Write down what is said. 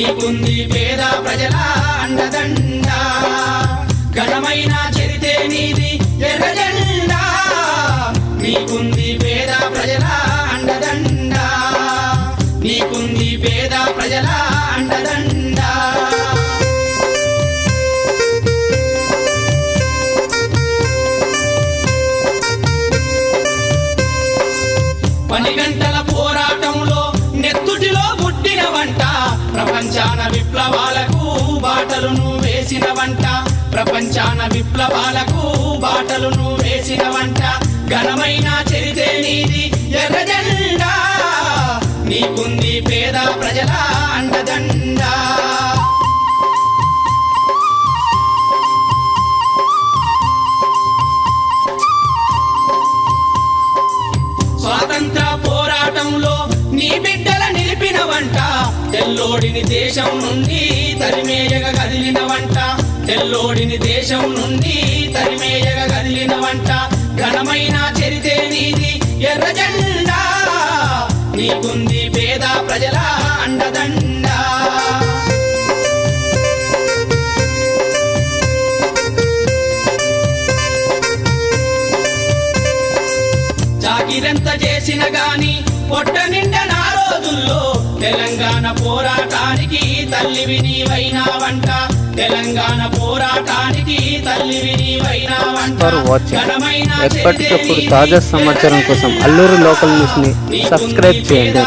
నీకుంది పేద ప్రజల అండదండ. ఘనమైన చరితే నీది ఎర్రజెండా. నీకుంది పేద ప్రజల అండదండ. నీకుంది పేద ప్రజల అండదండ. పని గంటల పోరా ప్రపంచాన విప్లవాలకు బాటలును వేసిన వంట. ప్రపంచాన విప్లవాలకు బాటలును వేసిన వంట. ఘనమైన చరితే నీది ఎర్రజెండా. నీకుంది పేద ప్రజల అండదండా. స్వాతంత్ర పోరాటంలో నీ తెల్లోడిని దేశం నుండి తరిమేయగ కదిలిన వంట. తెల్లోడిని దేశం నుండి తరిమేయగ కదిలిన వంట. ఘనమైన చరితే నీది ఎర్ర జెండా. నీకుంది పేద ప్రజల అండదండ. జాగిరెంత చేసిన గాని పొట్ట నిండా నా రోజుల్లో తెలంగాణ పోరాటానికి తల్లివి నీవైనావంట తెలంగాణ పోరాటానికి తల్లివి నీవైనావంట ఎప్పటికప్పుడు తాజా సమాచారం కోసం అల్లూరు లోకల్ న్యూస్ని సబ్స్క్రైబ్ చేయండి.